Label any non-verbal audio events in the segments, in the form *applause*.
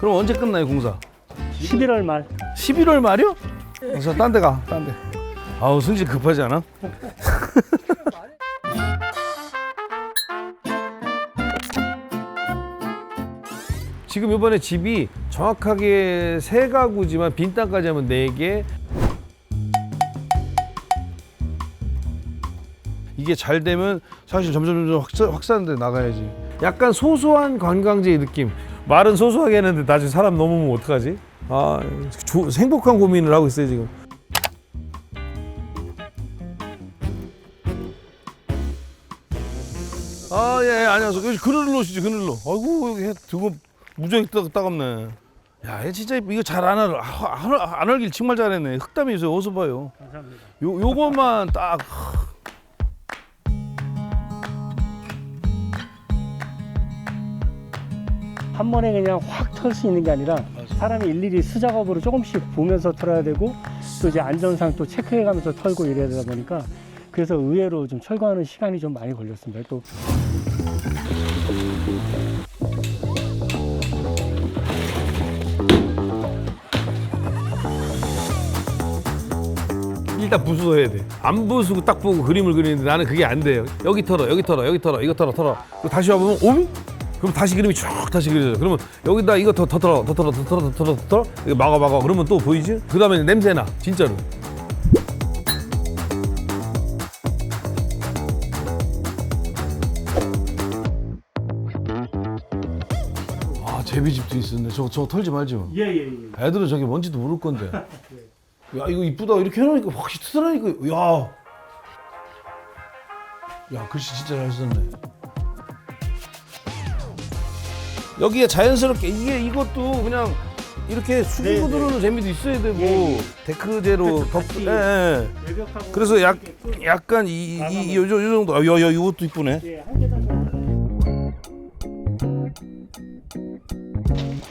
그럼 언제 끝나요 공사? 11월 말 11월 말이요? 그래서 딴데 가, 딴 데. 아우 승질 급하지 않아? *laughs* 지금 이번에 집이 정확하게 세 가구지만 빈 땅까지 하면 네 개. 이게 잘 되면 사실 점점 점점 확산, 확산돼 나가야지. 약간 소소한 관광지의 느낌. 말은 소소하게 했는데 나중에 사람 넘으면 어떡하지? 아, 조- 행복한 고민을 하고 있어요 지금. 아, 예, 예, 안녕하세요. 여기 그늘로 오시죠, 그늘로. 아이고, 여기 무지하게 따, 따갑네. 야, 얘 진짜 이거 잘안 알, 아, 안, 알- 안 알길 정말 잘했네. 흑담이 있어요. 어서 봐요. 감사합니다. 요, 요것만 딱. 한 번에 그냥 확 털 수 있는 게 아니라 사람이 일일이 수작업으로 조금씩 보면서 털어야 되고 또 이제 안전상 또 체크해가면서 털고 이래야 되다 보니까 그래서 의외로 좀 철거하는 시간이 좀 많이 걸렸습니다. 또 일단 부수어야 돼. 안 부수고 딱 보고 그림을 그리는데 나는 그게 안 돼요. 여기 털어, 여기 털어, 여기 털어, 이거 털어, 털어. 그리고 다시 와보면 옴? 그럼 다시 그림이 쭉 다시 그려져. 그러면 여기다 이거 더, 더 털어, 더 털어, 더 털어, 더 털어, 더 털어. 이거 막아, 막아. 그러면 또 보이지? 그 다음에 냄새나. 진짜로. 아, 제비집도 있었네. 저거, 저거 털지 말죠. 예 예 예. 애들은 저게 뭔지도 모를 건데. 야 이거 이쁘다 이렇게 해놓으니까 확실히 트더라니까. 야. 야 글씨 진짜 잘 썼네. 여기에 자연스럽게 이게 이것도 그냥 이렇게 숙이고 네, 들어오는 재미도 있어야 되고 예, 예. 데크제로 덮. 같이 예, 예. 그래서 약 이렇게 좀- 약간 이이 요 요 정도. 아, 야, 야 이것도 이쁘네. 예, 한 계단 정도.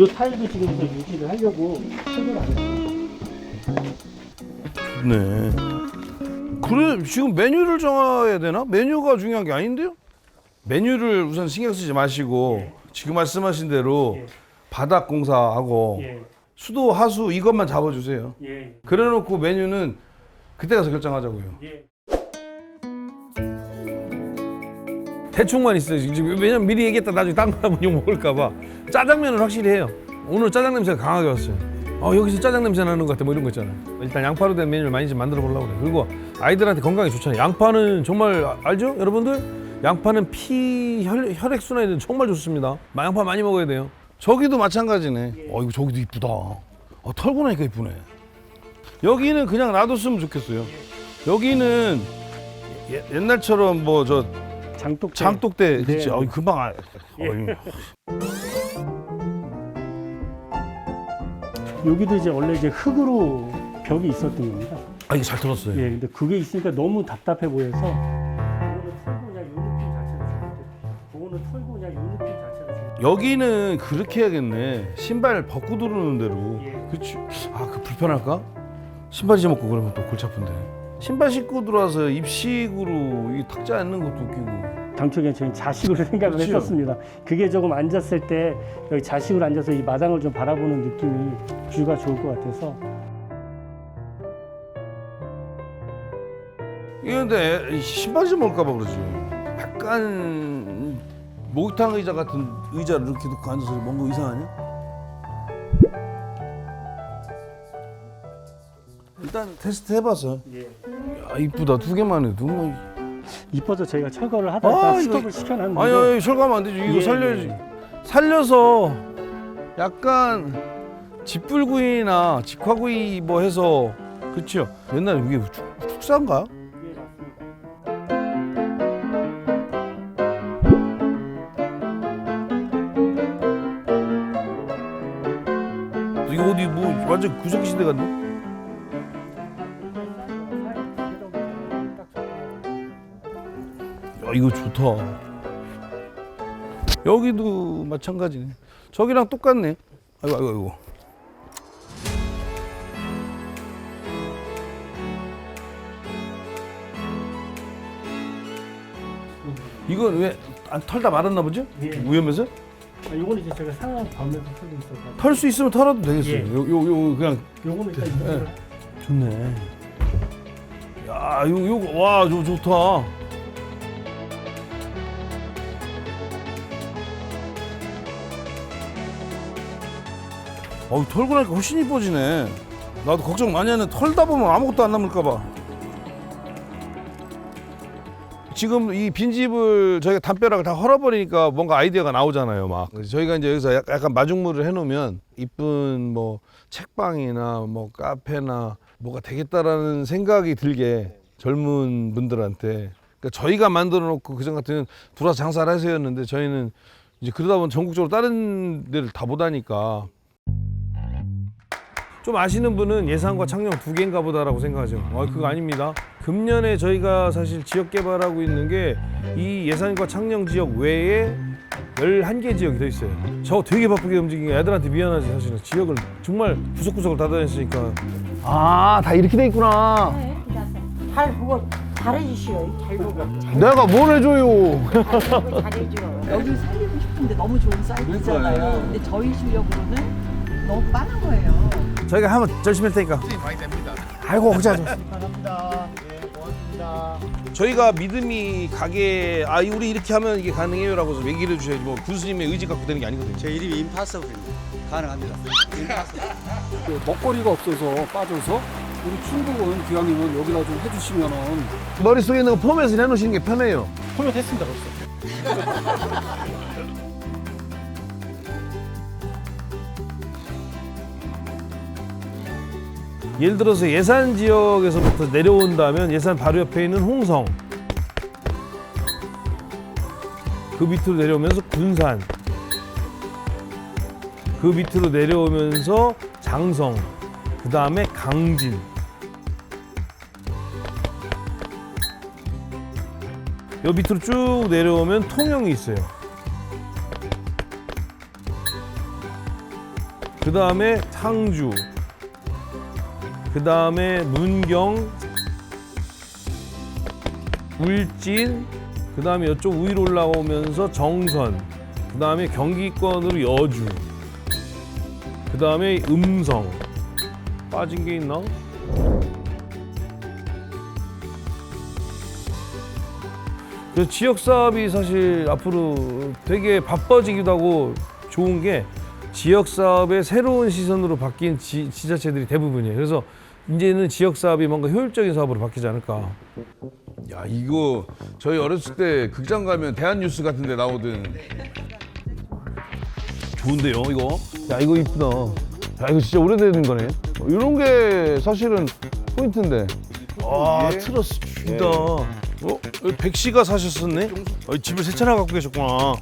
요 타일도 지금 더 유지를 하려고 철거를 안 했어요. 네. 그래 지금 메뉴를 정해야 되나? 메뉴가 중요한 게 아닌데요? 메뉴를 우선 신경 쓰지 마시고 예. 지금 말씀하신 대로 예. 바닥 공사하고 예, 수도 하수 이것만 잡아주세요. 예, 그래놓고 메뉴는 그때 가서 결정하자고요. 예. 대충만 있어요. 지금 왜냐면 미리 얘기했다 나중에 딴거 하면 욕 먹을까봐 짜장면은 확실히 해요. 오늘 짜장 냄새가 강하게 왔어요. 어 여기서 짜장 냄새 나는 것 같아 뭐 이런 거 있잖아요. 일단 양파로 된 메뉴를 많이 좀 만들어 보려고 그래. 그리고 아이들한테 건강에 좋잖아요. 양파는 정말 아- 알죠, 여러분들? 양파는 피 혈, 혈액 순환에 정말 좋습니다. 마- 양파 많이 먹어야 돼요. 저기도 마찬가지네. 어 이거 저기도 이쁘다. 어 털고 나니까 이쁘네. 여기는 그냥 놔뒀으면 좋겠어요. 여기는 예- 옛날처럼 뭐 저 장독대. 장독대 네. 그치? 어, 금방 아, 예. 어이. 여기도 이제 원래 이제 흙으로 벽이 있었던 겁니다. 아 이게 잘 털었어요. 예, 근데 그게 있으니까 너무 답답해 보여서 여기는 그렇게 해야겠네. 신발 벗고 들어오는 대로. 예. 그치? 아 그 불편할까? 신발 잊어먹고 그러면 또 골치 아픈데. 신발 신고 들어와서 입식으로 이 탁자 앉는 것도 웃기고. 당초 그냥 저희 자식으로 생각을 그렇죠. 했었습니다. 그게 조금 앉았을 때 여기 자식으로 앉아서 이 마당을 좀 바라보는 느낌이 뷰가 좋을 것 같아서 이게 근데 애- 신발 잊어먹을까봐 그러지. 약간 목욕탕 의자 같은 의자를 이렇게 놓고 앉아서 뭔가 이상하냐? 일단 테스트 해봐서. 예. 야 이쁘다 두 개만 해도 뭐. 이뻐서 저희가 철거를 하다가 아, 이거- 스톱을 시켜놨는데 아니 아니 철거하면 안 되지 이거 예, 살려야지 예. 살려서 약간 집불구이나 직화구이 뭐 해서 그치요 옛날에 이게 축- 축사인가? 어디 뭐 완전 구석기 시대 같네 야 이거 좋다 여기도 마찬가지네 저기랑 똑같네 아이고 아이고 아이고 이건 왜 안 털다 말았나 보죠? 예. 위험해서? 아, 요거는 이제 제가 상황 가면서 털고 있어서. 털 수 있으면 털어도 되겠어요. 예. 요, 요, 요, 그냥 요거는 일단 네. 이거를 좋네. 야, 요, 요, 와, 저 좋다. 어우, 털고 나니까 훨씬 이뻐지네. 나도 걱정 많이 하는 털다 보면 아무것도 안 남을까 봐. 지금 이 빈집을 저희가 담벼락을 다 헐어버리니까 뭔가 아이디어가 나오잖아요. 막 저희가 이제 여기서 약- 약간 마중물을 해놓으면 이쁜 뭐 책방이나 뭐 카페나 뭐가 되겠다라는 생각이 들게 젊은 분들한테 그러니까 저희가 만들어 놓고 그전 같은 들어와서 장사를 하세요였는데 저희는 이제 그러다 보면 전국적으로 다른 데를 다 못 하니까 좀 아시는 분은 예산과 창녕 두 개인가 보다라고 생각하죠. 아, 그거 아닙니다. 금년에 저희가 사실 지역 개발하고 있는 게 이 예산과 창녕 지역 외에 11개 지역이 더 있어요. 저 되게 바쁘게 움직이는 게 애들한테 미안하지 사실은. 지역을 정말 구석구석을 다 다녔으니까. 아, 다 이렇게 돼 있구나. 네, 잘 보고 잘해주시오. 잘 보고 잘 내가 뭘 해줘요. 보고 잘해줘. 여기 살리고 싶은데 너무 좋은 사이트잖아요. 근데 저희 실력으로는 너무 빠른 거예요. 저희가 한번 열심히 할 테니까. 많이 됩니다. 아이고, 걱정하지 마. *laughs* 감사합니다. 예, 고맙습니다. 저희가 믿음이 가게, 아, 우리 이렇게 하면 이게 가능해요라고 해서 얘기를 해주셔야지 뭐 교수님의 의지 갖고 되는 게 아니거든요. 제 이름이 임파서블입니다. 가능합니다. 그 먹거리가 없어서 빠져서 우리 충북은 기왕이면 여기다 좀 해주시면은 머릿속에 있는 거 포맷을 해놓으시는 게 편해요. 포맷 했습니다 벌써. *laughs* 예를 들어서 예산 지역에서부터 내려온다면 예산 바로 옆에 있는 홍성. 그 밑으로 내려오면서 군산. 그 밑으로 내려오면서 장성. 그 다음에 강진. 요 밑으로 쭉 내려오면 통영이 있어요. 그 다음에 상주 그 다음에 문경, 울진, 그 다음에 이쪽 위로 올라오면서 정선, 그 다음에 경기권으로 여주, 그 다음에 음성. 빠진 게 있나? 그래서 지역 사업이 사실 앞으로 되게 바빠지기도 하고 좋은 게 지역 사업의 새로운 시선으로 바뀐 지, 지자체들이 대부분이에요. 그래서 이제는 지역 사업이 뭔가 효율적인 사업으로 바뀌지 않을까. 야 이거 저희 어렸을 때 극장 가면 대한뉴스 같은데 나오던 좋은데요 이거. 야 이거 이쁘다. 야 이거 진짜 오래된 거네. 어, 이런 게 사실은 포인트인데. 아 트러스 죽이다. 어? 여기 백 씨가 사셨었네? 어, 집을 세 채나 갖고 계셨구나.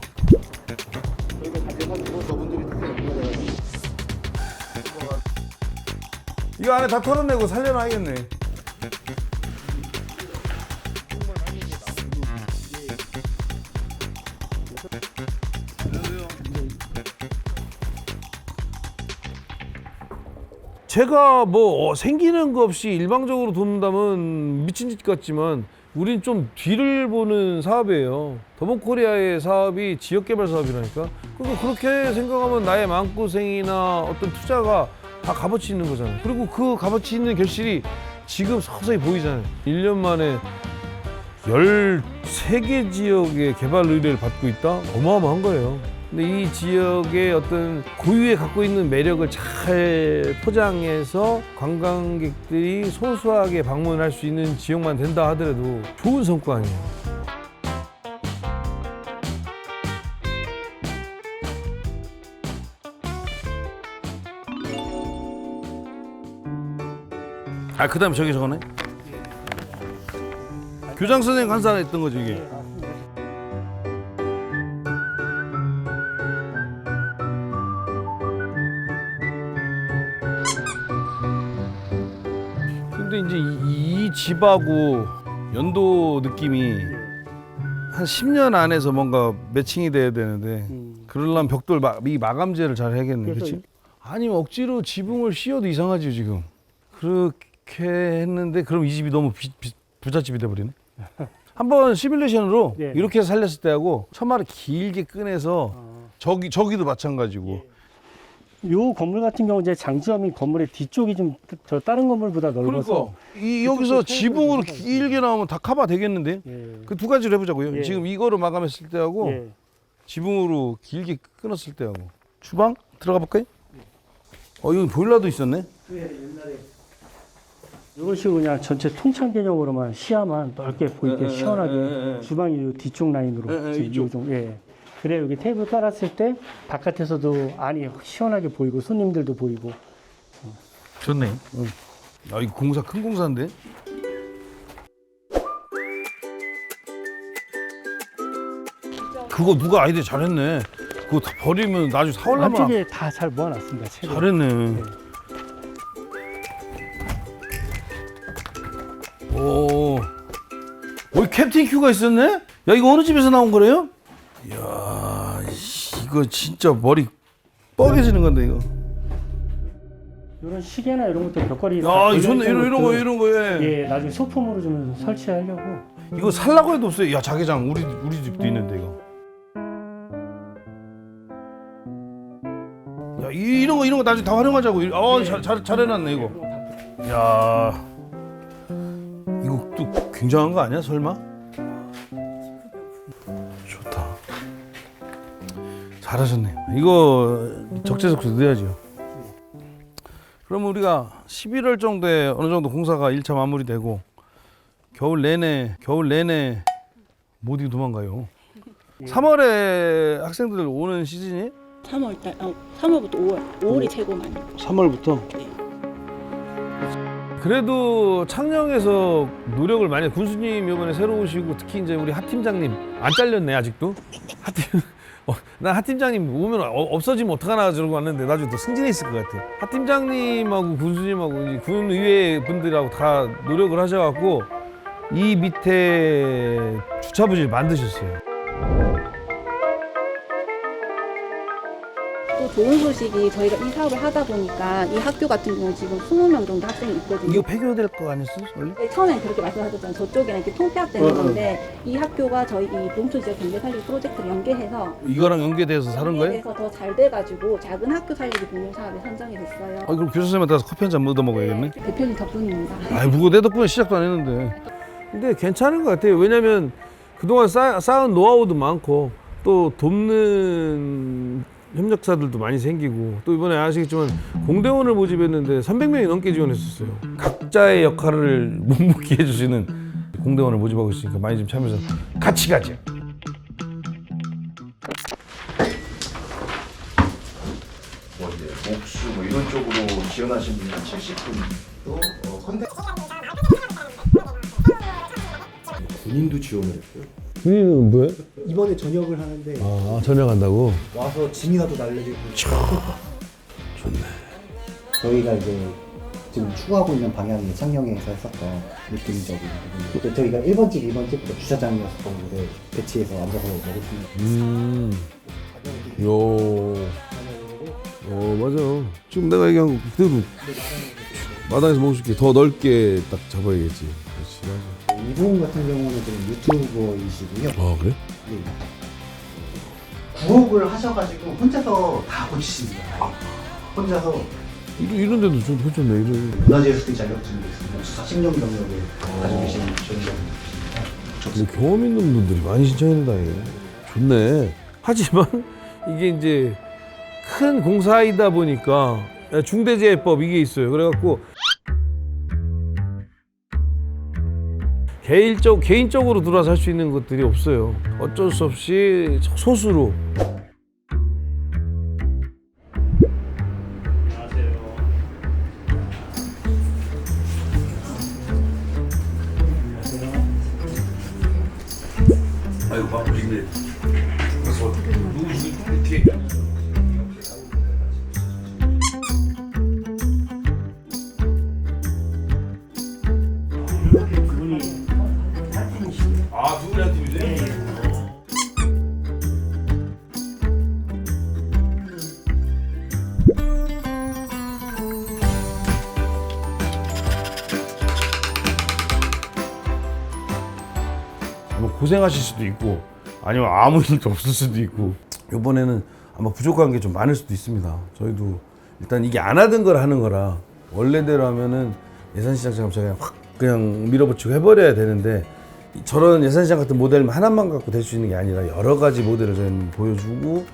이거 안에 다 털어내고 살려놔야겠네. 제가 뭐 어, 생기는 거 없이 일방적으로 돕는다면 미친 짓 같지만 우린 좀 뒤를 보는 사업이에요. 더본코리아의 사업이 지역개발 사업이라니까. 그리고 그렇게 생각하면 나의 마음고생이나 어떤 투자가 다 값어치 있는 거잖아요. 그리고 그 값어치 있는 결실이 지금 서서히 보이잖아요. 1년 만에 13개 지역의 개발 의뢰를 받고 있다? 어마어마한 거예요. 근데 이 지역의 어떤 고유에 갖고 있는 매력을 잘 포장해서 관광객들이 소소하게 방문할 수 있는 지역만 된다 하더라도 좋은 성과 아니에요. 아, 그 다음에 저기 저거네? 교장 선생님 간사했던 거죠, 이게? 근데 이제 이, 이 집하고 연도 느낌이 한 10년 안에서 뭔가 매칭이 돼야 되는데 음. 그러려면 벽돌 마, 이 마감재를 잘 해야겠네 그렇지? 아니면 억지로 지붕을 씌워도 이상하죠 지금 그렇게 했는데 그럼 이 집이 너무 비- 비- 부잣집이 돼버리네 한번 시뮬레이션으로 예. 이렇게 해서 살렸을 때하고 천마를 길게 꺼내서 어, 저기 저기도 마찬가지고. 요 건물 같은 경우 이제 장점이 건물의 뒤쪽이 좀 저 다른 건물보다 넓어서 그러니까 이 여기서 지붕으로 길게 나오면 다 커버 되겠는데? 예. 그 두 가지로 해보자고요. 예. 지금 이거로 마감했을 때하고 예. 지붕으로 길게 끊었을 때하고. 주방 들어가 볼까요? 어 여기 보일러도 있었네. 이런 식으로 그냥 전체 통창 개념으로만 시야만 넓게 보이게 시원하게 주방이 요 뒤쪽 라인으로 예, 예, 이쪽. 정- 예. 그래 여기 테이블 깔았을 때 바깥에서도 안이 시원하게 보이고 손님들도 보이고 좋네. 아 이거 공사 큰 공사인데. 그거 누가 아이디어 잘했네. 그거 다 버리면 나중에 사올라면 안쪽에 다 잘 모아놨습니다. 책을. 잘했네. 오, 여기 캡틴 큐가 있었네? 야 이거 어느 집에서 나온 거래요? 씨, 이거 진짜 머리 뻐개지는 건데 이거. 이런 시계나 이런 것도 벽걸이 다 야, 걸려있는 좋네 이런 이런 거 이런 거 예. 예 나중에 소품으로 좀 설치하려고 이거 살라고 해도 없어요. 야 자개장 우리 우리 집도 있는데 이거. 야 이, 이런 거 이런 거 나중에 다 활용하자고. 어잘 잘 해놨네 이거. 야 이거 또 굉장한 거 아니야 설마? 좋다. 잘하셨네. 이거 적재적소 넣어야죠. 그러면 우리가 11월 정도에 어느 정도 공사가 1차 마무리되고 겨울 내내 겨울 내내 못 이기 도망가요. 3월에 학생들 오는 시즌이 3월 달, 어, 3월부터 5월, 5월이 최고 많이. 3월부터. 그래도 창녕에서 노력을 많이 해. 군수님 이번에 새로 오시고 특히 이제 우리 하 팀장님 안 잘렸네 아직도 하팀 *laughs* 어, 나 하 팀장님 오면 어, 없어지면 어떡하나 저러고 왔는데 나중에 또 승진해 있을 것 같아. 하 팀장님하고 군수님하고 이제 군의회 분들하고 다 노력을 하셔갖고 이 밑에 주차부지를 만드셨어요. 좋은 소식이 저희가 이 사업을 하다 보니까 이 학교 같은 경우는 지금 20명 정도 학생이 있거든요. 이거 폐교될 거 아니었어 원래? 네, 처음엔 그렇게 말씀하셨잖아요. 저쪽에는 이렇게 통폐합되는 건데 이 학교가 저희 이 농촌 지역 경제 살리기 프로젝트를 연계해서 이거랑 연계돼서 사는 거예요? 연계돼서 더 잘 돼가지고 작은 학교 살리기 공유 사업에 선정이 됐어요. 아 그럼 교수 선생님한테 가서 커피 한 잔 얻어 먹어야겠네. 네, 대표님 덕분입니다. 아이 뭐내 덕분에 시작도 안 했는데. 근데 괜찮은 것 같아요. 왜냐면 그동안 쌓, 쌓은 노하우도 많고 또 돕는 협력사들도 많이 생기고 또 이번에 아시겠지만 공대원을 모집했는데 300명이 넘게 지원했었어요. 각자의 역할을 *laughs* 묵묵히 해주시는 공대원을 모집하고 있으니까 많이 좀 참여해서 같이 가죠. 뭐 이제 목수 뭐 이런 쪽으로 지원하신 분이 한 70분 또 어, 컨대 군인도 지원을 했고요. 군인은 뭐예요? 이번에 전역을 하는데 아 전역한다고? 와서 짐이라도 날려주고 좋네. 저희가 이제 지금 추구하고 있는 방향이 창녕에서 했었던 느낌적인 부분 또 저희가 1번 집, 2번 집부터 주차장이었던 곳에 배치해서 앉아서 먹을 수 있는 음. 요. 어 맞아. 지금 내가 얘기한 거 그대로 마당에서 먹을 수 있게 더 넓게 딱 잡아야겠지. 그렇지 맞아. 이분 같은 경우는 지금 유튜버이시고요 아 그래? 네. 부업을 하셔가지고 혼자서 다 고치십니다 혼자서 이런 데도 좀 괜찮네. 이런. 문화재수리 자격증도 있습니다 10년 경력을 가지고 계시는 전문가분이십니다 근데 경험 있는 분들이 많이 신청했다 이게. 좋네. 하지만 *laughs* 이게 이제 큰 공사이다 보니까 중대재해법 이게 있어요. 그래갖고 개인적 개인적으로 들어와서 할 수 있는 것들이 없어요. 어쩔 수 없이 소수로. 아, 두 분이 한 팀이세요? 뭐 고생하실 수도 있고 아니면 아무 일도 없을 수도 있고 이번에는 아마 부족한 게 좀 많을 수도 있습니다. 저희도 일단 이게 안 하던 걸 하는 거라 원래대로 하면은 예산시장처럼 그냥 확 그냥 밀어붙이고 해버려야 되는데 이- 저런 예산시장 같은 모델만 하나만 갖고 될 수 있는 게 아니라 여러 가지 모델을 저희는 보여주고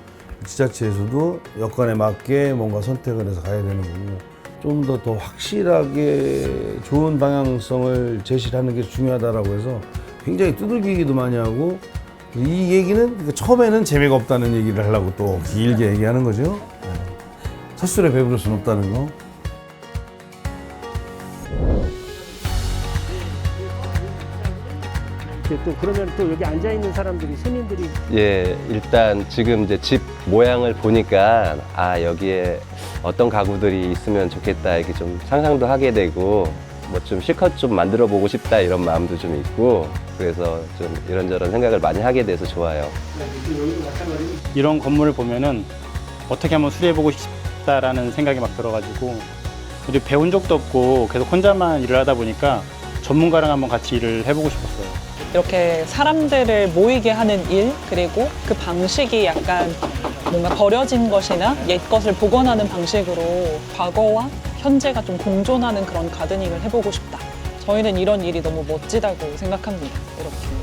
지자체에서도 여건에 맞게 뭔가 선택을 해서 가야 되는 거고 좀 더 더 확실하게 좋은 방향성을 제시를 하는 게 중요하다라고 해서 굉장히 두들기기도 많이 하고 이 얘기는 그러니까 처음에는 재미가 없다는 얘기를 하려고 또 길게 얘기하는 거죠. 네. 첫술에 배부를 수는 없다는 거. 이렇게 또 그러면 또 여기 앉아 있는 사람들이 시민들이 예, 일단 지금 이제 집 모양을 보니까 아 여기에 어떤 가구들이 있으면 좋겠다 이렇게 좀 상상도 하게 되고 뭐 좀 실컷 좀 만들어 보고 싶다 이런 마음도 좀 있고 그래서 좀 이런저런 생각을 많이 하게 돼서 좋아요. 이런 건물을 보면은 어떻게 한번 수리해보고 싶다라는 생각이 막 들어가지고 우리 배운 적도 없고 계속 혼자만 일을 하다 보니까 전문가랑 한번 같이 일을 해보고 싶었어요. 이렇게 사람들을 모이게 하는 일 그리고 그 방식이 약간 뭔가 버려진 것이나 옛 것을 복원하는 방식으로 과거와 현재가 좀 공존하는 그런 가드닝을 해보고 싶다. 저희는 이런 일이 너무 멋지다고 생각합니다. 이렇게